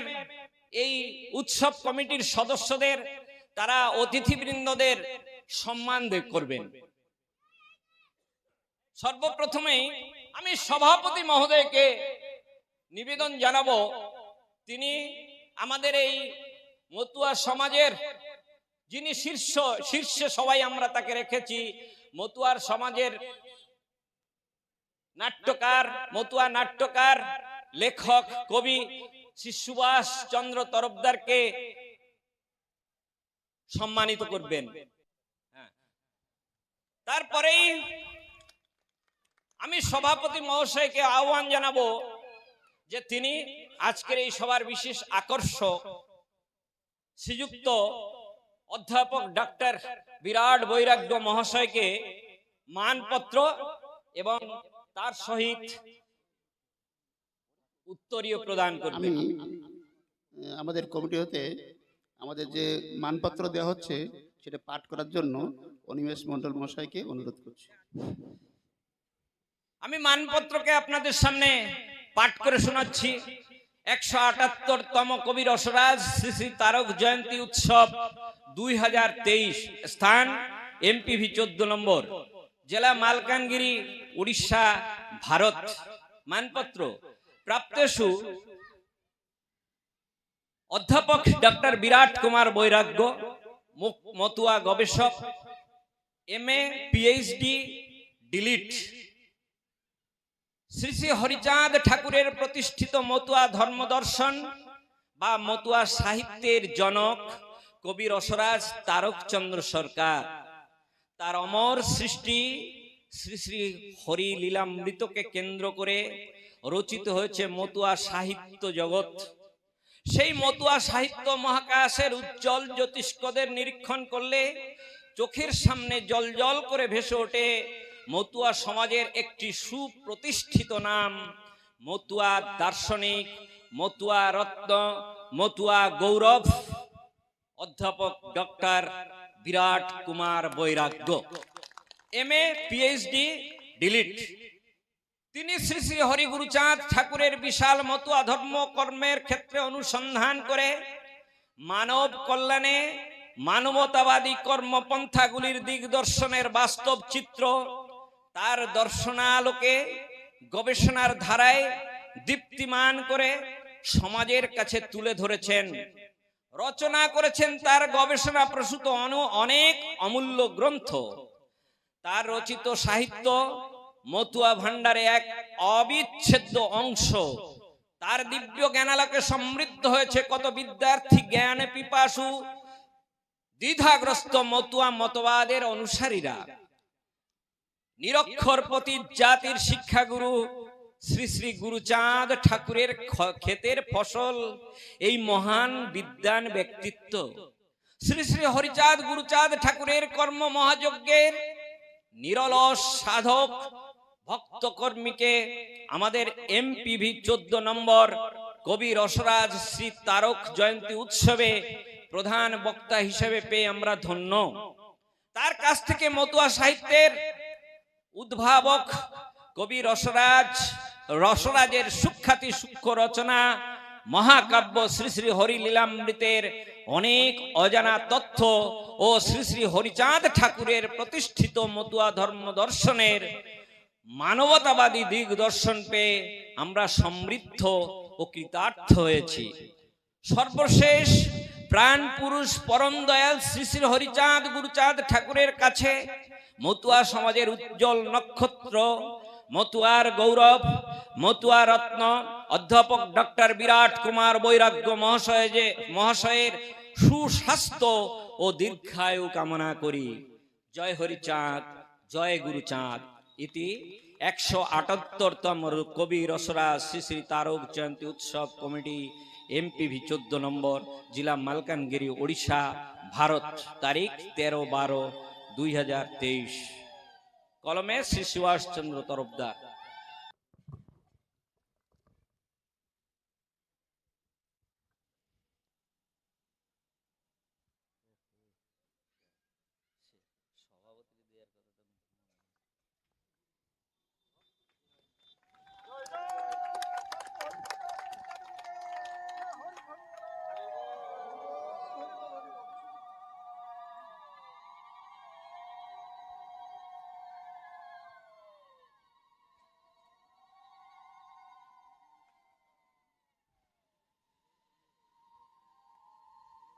গ্রামের এই উৎসব কমিটির সদস্যদের, তারা অতিথিবৃন্দদের সম্মান করবেন। সর্বপ্রথমেই আমি সভাপতি মহোদয়কে নিবেদন জানাব। তিনি আমাদের এই মতুয়া সমাজের যিনি শীর্ষ, শীর্ষে সবাই আমরা তাকে রেখেছি, মতুয়ার সমাজের নাট্যকার, মতুয়া নাট্যকার, লেখক, কবি শ্রী সুভাষ চন্দ্র তরফদারকে সম্মানিত করবেন। তারপরেই আমি সভাপতি মহাশয়কে আহ্বান জানাব যে তিনি আজকের এই সভার বিশেষ আকর্ষক, শ্রীযুক্ত অধ্যাপক ডাক্তার বিরাট বৈরাগ্য মহাশয়কে মানপত্র এবং তার সহিত উত্তরীয় প্রদান আমি করবেন আমাদের কমিটি হতে আমাদের যে মানপত্র দেওয়া হচ্ছে সেটা পাঠ করার জন্য অনিমেষ মণ্ডল মশাইকে অনুরোধ করছি। আমি মানপত্রকে আপনাদের সামনে পাঠ করে শোনাচ্ছি। একশো আটাত্তর তম কবি রসরাজ শ্রী শ্রী তারক জয়ন্তী উৎসব দুই হাজার তেইশ স্থান এমপিভি চোদ্দ নম্বর। জেলা মালকানগিরি উড়িষ্যা ভারত। মানপত্র প্রাপ্তেশু অধ্যাপক ডক্টর বিরাট কুমার বৈরাগ্য মতুয়া গবেষক M A PhD DLitt. Shri Shri Harichand ঠাকুরের প্রতিষ্ঠিত মতুয়া ধর্মদর্শন বা মতুয়া সাহিত্যের জনক কবি রসরাজ তারকচন্দ্র সরকার। তার অমর সৃষ্টি শ্রী শ্রী হরি লীলামৃতকে কেন্দ্র করে রচিত হয়েছে মতুয়া সাহিত্য জগৎ। সেই মতুয়া সাহিত্য মহাকাশের উজ্জ্বল জ্যোতিষ্কদের নিরীক্ষণ করলে চোখের সামনে জল জল করে ভেসে ওঠে মতুয়া সমাজের একটি সুপ্রতিষ্ঠিত নাম, মতুয়া দার্শনিক, মতুয়া রত্ন, মতুয়া গৌরব। অধ্যাপক doctor Birat Kumar Bairagya. M A PhD DLitt. তিনি শ্রী শ্রী হরিগুরুচাঁদ ঠাকুরের বিশাল মতুয়া ধর্ম কর্মের ক্ষেত্রে অনুসন্ধান করে মানব কল্যাণে মানবতাবাদী কর্মপন্থাগুলির দিগদর্শনের বাস্তব চিত্র তার দর্শনালোকে গবেষণার ধারায় দীপ্তিমান করে সমাজের কাছে তুলে ধরেছেন। রচনা করেছেন তার গবেষণা প্রসূত অনেক অমূল্য গ্রন্থ। তার রচিত সাহিত্য মতুয়া ভান্ডারে এক অবিচ্ছেদ্য অংশ। তার দিব্য জ্ঞানালোকে সমৃদ্ধ হয়েছে কত বিদ্যার্থী জ্ঞানে পিপাসু, দ্বিধাগ্রস্ত মতুয়া মতবাদের অনুসারীরা। নিরক্ষর প্রতি জাতির শিক্ষাগুরু শ্রী শ্রী গুরুচাঁদ ঠাকুরের ক্ষেতের ফসল, এই মহান বিদ্যান ব্যক্তিত্ব। শ্রী শ্রী হরিচাঁদ গুরুচাঁদ ঠাকুরের কর্ম মহাযজ্ঞের নিরলস সাধক ভক্তকর্মীকে আমাদের এমপিভি চোদ্দ নম্বর কবি রসরাজ শ্রী তারক জয়ন্তী উৎসবে প্রধান বক্তা হিসেবে পেয়ে আমরা ধন্য। তার কাছ থেকে মতুয়া সাহিত্যের উদ্ভাবক কবি রসরাজ, রসরাজের সুখ্যাতি সূক্ষ্ম রচনা, মহাকাব্য শ্রী শ্রী হরি লীলামৃতের অনেক অজানা তথ্য ও শ্রী শ্রী হরিচাঁদ ঠাকুরের প্রতিষ্ঠিত মতুয়া ধর্ম দর্শনের মানবতাবাদী দিক দর্শন পেয়ে আমরা সমৃদ্ধ ও কৃতার্থ হয়েছি। সর্বশেষ প্রাণ পুরুষ পরম দয়াল শ্রী শ্রী হরিচাঁদ গুরুচাঁদ ঠাকুরের কাছে মতুয়া সমাজের উজ্জ্বল নক্ষত্র, মতুয়ার গৌরব, মতুয়া রত্ন, অধ্যাপক ডক্টর বিরাট কুমার বৈরাগ্য মহাশয় যে, মহাশয়ের সুস্বাস্থ্য ও দীর্ঘায়ু কামনা করি। জয় হরিচাঁদ, জয় গুরুচাঁদ। ইতি একশো আটাত্তরতম কবি রসরা শ্রী শ্রী তারক জয়ন্তী উৎসব কমিটি এমপিভি চোদ্দ নম্বর, জেলা মালকানগিরি, ওড়িশা, ভারত, তারিখ তেরো বারো দুই হাজার তেইশ। কলমে শ্রী সুভাষচন্দ্র তরফদার।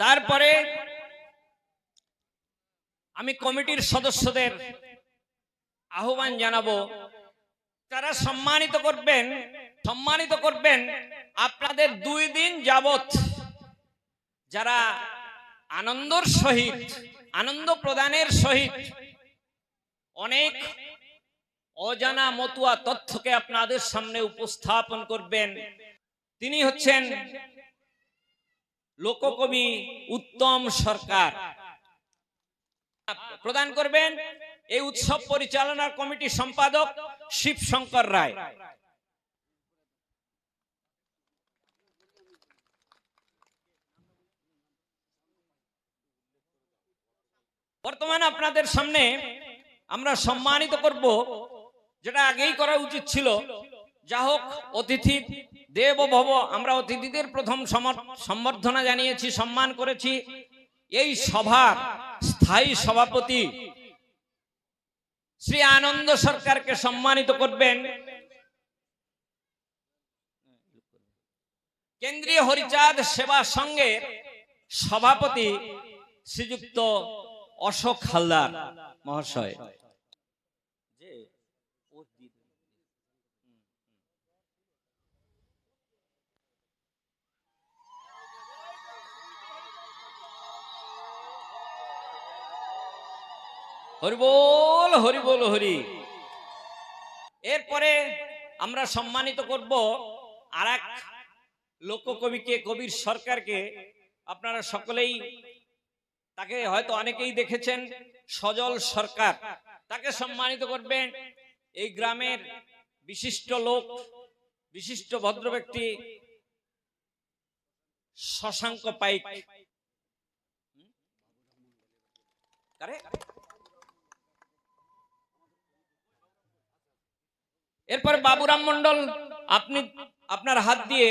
তারপরে আমি কমিটির সদস্যদের আহ্বান জানাব তারা সম্মানিত করবেন সম্মানিত করবেন, আপনাদের দুই দিন যাবত যারা আনন্দর সহিত, আনন্দ প্রদানের সহিত অনেক অজানা মতুয়া তথ্যকে আপনাদের সামনে উপস্থাপন করবেন। তিনি হচ্ছেন লোককবি উত্তম সরকার। প্রদান করবেন এই উৎসব পরিচালনা কমিটি সম্পাদক শিব শঙ্কর রায়। বর্তমানে আপনাদের সামনে আমরা সম্মানিত করব, যেটা আগেই করা উচিত ছিল। যা হোক অতিথি দেব ভব, আমরা অতিথিদের প্রথম সম্বর্ধনা জানিয়েছি, সম্মান করেছি। এই সভার স্থায়ী সভাপতি শ্রী আনন্দ সরকারকে সম্মানিত করবেন। কেন্দ্রীয় হরিচাঁদ সেবা সংঘের সভাপতি শ্রীযুক্ত অশোক হালদার মহাশয়। হরিবোল হরিবোল, হরি। এরপরে আমরা সম্মানিত করব আর এক লোককবিকে, কবির সরকারকে। আপনারা সকলেই তাকে হয়তো অনেকেই দেখেছেন, সজল সরকার। তাকে সম্মানিত করবেন এই গ্রামের বিশিষ্ট লোক, বিশিষ্ট ভদ্র ব্যক্তি, শশাঙ্ক পাইক হুম? কারে? এরপরে বাবুরাম মন্ডল আপনি আপনার হাত দিয়ে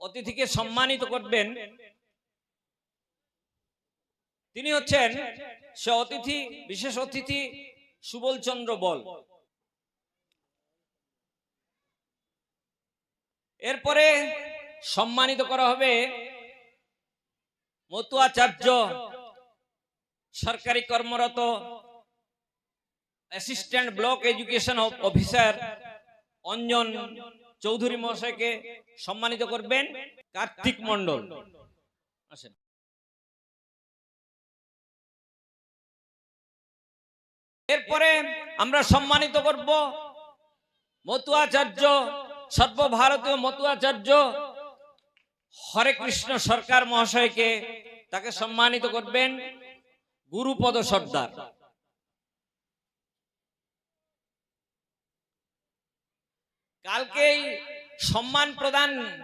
অতিথিকে সম্মানিত করবেন। তিনি হচ্ছেন সে অতিথি, বিশেষ অতিথি সুবল চন্দ্র বল। এরপরে সম্মানিত করা হবে মতুয়াচার্য, সরকারি কর্মরত assistant block education officer Anjan Chowdhury মহাশয়কে সম্মানিত করবেন কার্তিক মন্ডল আসেন। এরপরে আমরা সম্মানিত করব মতুয়াচার্য, সর্বভারতীয় মতুয়াচার্য হরে কৃষ্ণ সরকার মহাশয়কে, তাকে সম্মানিত করবেন গুরুপদ সর্দার। কালকেই সম্মান প্রদান,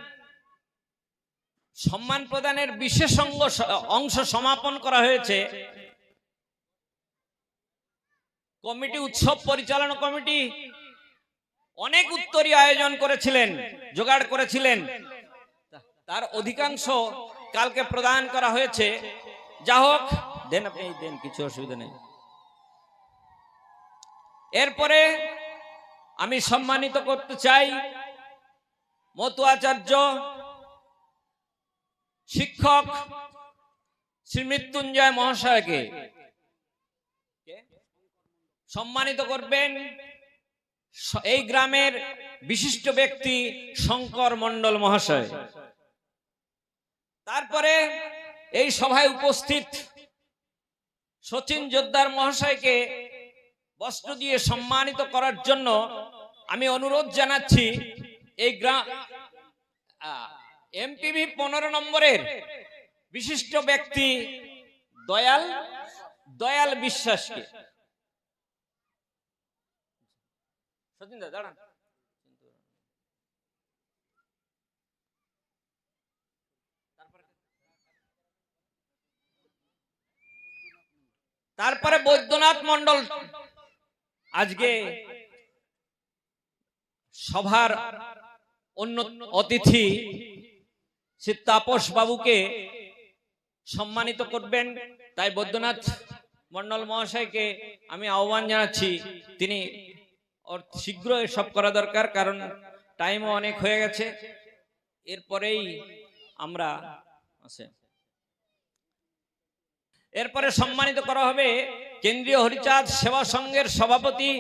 সম্মান প্রদানের বিশেষ অঙ্গ- অংশ সমাপন করা হয়েছে। কমিটি, উৎসব পরিচালনা কমিটি অনেক উত্তরী আয়োজন করেছিলেন, জোগাড় করেছিলেন। তার অধিকাংশ কালকে প্রদান করা হয়েছে। যা হোক দেন, কিছু অসুবিধা নেই। এরপরে আমি সম্মানিত করতে চাই মতুয়াচার্য, শিক্ষক শ্রী মৃত্যুঞ্জয় মহাশয়কে। সম্মানিত করবেন এই গ্রামের বিশিষ্ট ব্যক্তি শঙ্কর মণ্ডল মহাশয়। তারপরে এই সভায় উপস্থিত সচিন জোদ্দার মহাশয়কে বস্ত্র দিয়ে সম্মানিত করার জন্য আমি অনুরোধ জানাচ্ছি, এই গ্রাম এমপিভি পনেরো নম্বরের বিশিষ্ট ব্যক্তি দয়াল দয়াল বিশ্বাসকে। তারপরে বৈদ্যনাথ মন্ডল আজকে সভার অন্য অতিথি শ্রী তাপস বাবুকে সম্মানিত করবেন। তাই বৈদ্যনাথ মন্ডল মহাশয়কে আমি আহ্বান জানাচ্ছি তিনি ওর শীঘ্র এসব করা দরকার কারণ টাইমও অনেক হয়ে গেছে। এরপরেই আমরা আছে। এরপরে সম্মানিত করা হবে কেন্দ্রীয় হরিচাঁদ সেবা সংঘের সভাপতি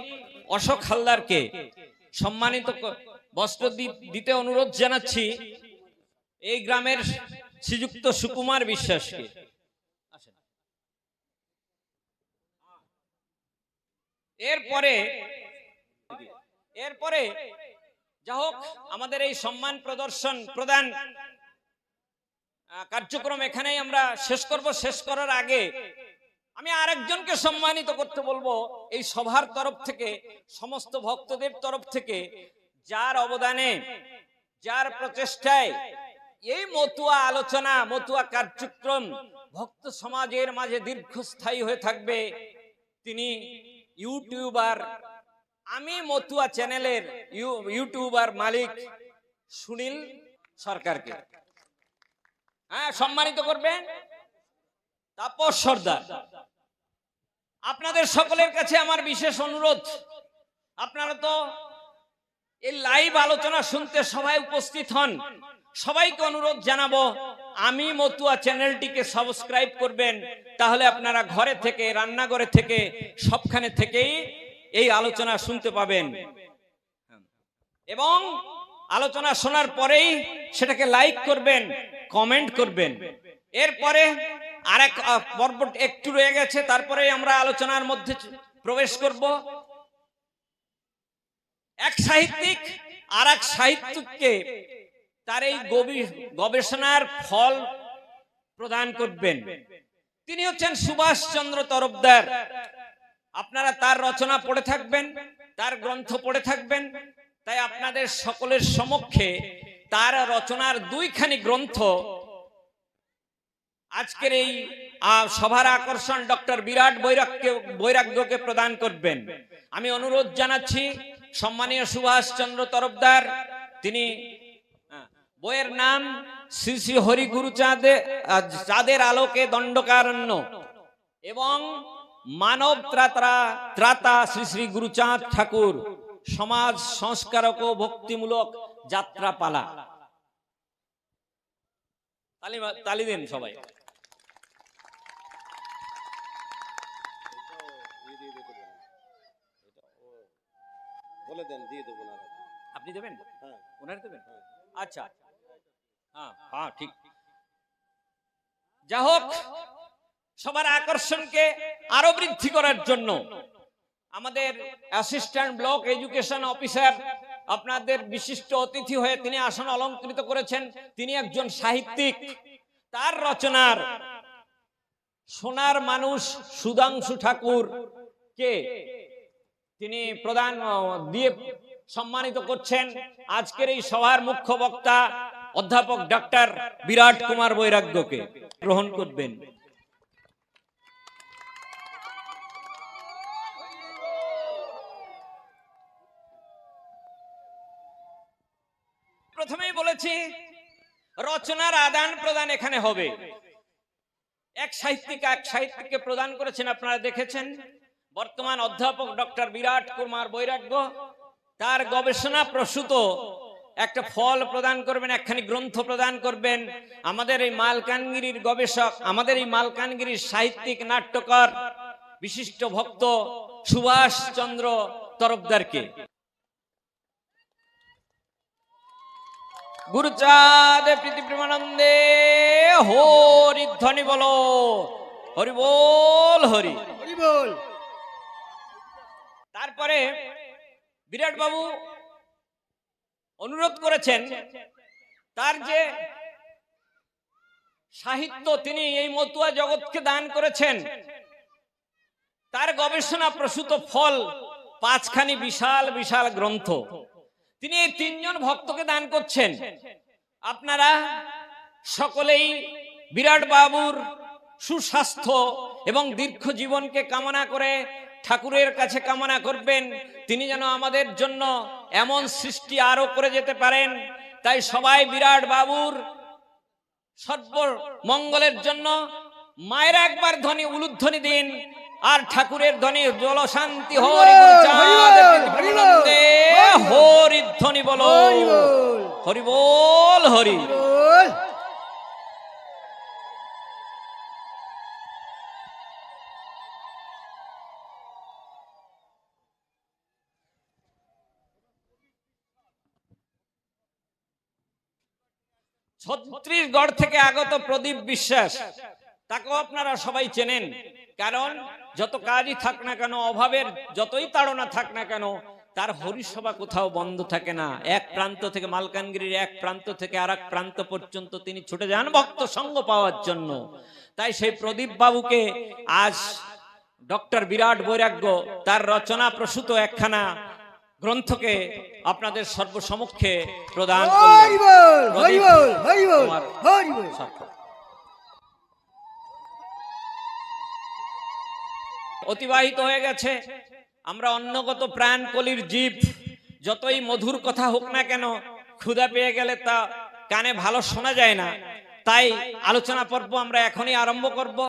অশোক হালদারকে সম্মানিত বস্ত্র দিতে অনুরোধ জানাচ্ছি এই গ্রামের শ্রীযুক্ত সুকুমার বিশ্বাসকে। এরপরে এরপরে যা হোক আমাদের এই সম্মান প্রদর্শন প্রদান কার্যক্রম এখানেই আমরা শেষ করব। শেষ করার আগে আমি আরেকজনকে সম্মানিত করতে বলব। এই সভার তরফ থেকে, সমস্ত ভক্তদের তরফ থেকে যার অবদানে, যার প্রচেষ্টায় এই মতুয়া আলোচনা, মতুয়া কার্যক্রম ভক্ত সমাজের মাঝে দীর্ঘস্থায়ী হয়ে থাকবে। তিনি ইউটিউবার, আমি মতুয়া চ্যানেলের ইউটিউবার মালিক সুনীল সরকারকে। হ্যাঁ সম্মানিত করবেন? তাপস সর্দার, আপনাদের সকলের কাছে আমার বিশেষ অনুরোধ। আপনারা তো এই লাইভ আলোচনা শুনতে সবাই উপস্থিত হন। সবাইকে অনুরোধ জানাব, আমি মতুয়া চ্যানেলটিকে সাবস্ক্রাইব করবেন। তাহলে আপনারা ঘরে থেকে, রান্নাঘরে থেকে, সবখানে থেকেই এই আলোচনা শুনতে পাবেন। এবং আলোচনা শোনার পরেই সেটাকে লাইক করবেন কমেন্ট করবেন। এরপরে আরেক পর্ব একটু রয়ে গেছে তারপরে আমরা আলোচনার মধ্যে প্রবেশ করব। এক সাহিত্যিক আর এক সাহিত্যিককে তার এই গবেষণার ফল প্রদান করবেন। তিনি হচ্ছেন সুভাষচন্দ্র তরফদার। আপনারা তার রচনা পড়ে থাকবেন, তার গ্রন্থ পড়ে থাকবেন। তাই আপনাদের সকলের সমক্ষে তার রচনার দুইখানি গ্রন্থ। আজকের এই সভার আকর্ষণ ডক্টর বিরাট বৈরাগ্য, বৈরাগ্যকে প্রদান করবেন। আমি অনুরোধ জানাচ্ছি, সম্মানীয় সুভাষচন্দ্র তরফদার, তিনি বইয়ের নাম শ্রী শ্রী হরিগুরু চাঁদে চাঁদের আলোকে দণ্ডকারণ্য এবং মানব ত্রাতা ত্রাতা শ্রী শ্রী গুরুচাঁদ ঠাকুর, সমাজ সংস্কারক ও ভক্তিমূলক যাত্রাপালা। তালি তালি দিন সবাই। আপনি দেবেন? ওনার দেবেন। আচ্ছা। হ্যাঁ হ্যাঁ ঠিক। যা হোক, সবার আকর্ষণকে আরও বৃদ্ধি করার জন্য আমাদের অ্যাসিস্ট্যান্ট ব্লক এডুকেশন অফিসার আপনাদের বিশিষ্ট অতিথি হয়ে তিনি আসন অলঙ্কৃত করেছেন। তিনি একজন সাহিত্যিক। তার রচনার সোনার মানুষ সুধাংশু ঠাকুর কে? তিনি প্রধান দিয়ে সম্মানিত করছেন আজকের এই সভার মুখ্য বক্তা অধ্যাপক ডক্টর বিরাট কুমার বৈরাগ্যকে। গ্রহণ করবেন। বলেছি রচনার আদান প্রদান এখানে হবে। এক সাহিত্যিক এক সাহিত্যিককে প্রদান করেছেন, আপনারা দেখেছেন। বর্তমান অধ্যাপক ডক্টর বিরাট কুমার বৈরাগ্য, তার গবেষণা প্রসূত একটা ফল প্রদান করবেন, একখানি গ্রন্থ প্রদান করবেন। আমাদের এই মালকানগিরির গবেষক, আমাদের এই মালকানগিরির সাহিত্যিক, নাট্যকার, বিশিষ্ট ভক্ত সুভাষ চন্দ্র তরফদারকে। গুরুচাঁদ প্রীতি প্রেমানন্দে হরি ধ্বনি বলো। হরি বল হরি। হরি বল। তারপরে বিরাট বাবু অনুরোধ করেছেন তার যে সাহিত্য তিনি এই মতুয়া জগৎকে দান করেছেন তার গবেষণা প্রসূত ফল পাঁচখানি বিশাল বিশাল গ্রন্থ। তিনি এই তিনজন ভক্তকে দান করছেন। আপনারা সকলেই বিরাট বাবুর সুস্বাস্থ্য এবং দীর্ঘ জীবনকে কামনা করে ঠাকুরের কাছে কামনা করবেন। তিনি যেন আমাদের জন্য এমন সৃষ্টি আরও করে যেতে পারেন। তাই সবাই বিরাট বাবুর সর্ব মঙ্গলের জন্য মায়ের একবার ধ্বনি, উলুধ্বনি দিন। আর ঠাকুরের ধ্বনি জল শান্তি হরি গুরুচাঁদ প্রীতিপ্রণন্দে হরিধ্বনি বলো হরি বল। হরি ছত্রিশগড় থেকে আগত প্রদীপ বিশ্বাস তাকেও আপনারা সবাই চেনেন। কারণ যত কাজই থাক না কেন অভাবের যতই তাড়না থাক না কেন তার হরিসভা কোথাও বন্ধ থাকে না। এক প্রান্ত থেকে মালকানগিরির এক প্রান্ত থেকে আর প্রান্ত পর্যন্ত তিনি ছুটে যান ভক্ত সঙ্গ পাওয়ার জন্য। তাই সেই প্রদীপ বাবুকে আজ ডক্টর বিরাট বৈরাগ্য তার রচনা প্রসূত একখানা গ্রন্থকে আপনাদের সর্বসমক্ষে প্রদান করলেন। অতিবাহিত হয়ে গেছে। আমরা অন্যগত প্রাণ কলির জীব, যতই মধুর কথা হোক না কেন, ক্ষুধা পেয়ে গেলে তা কানে ভালো শোনা যায় না। তাই আলোচনা পর্ব আমরা এখনই আরম্ভ করব।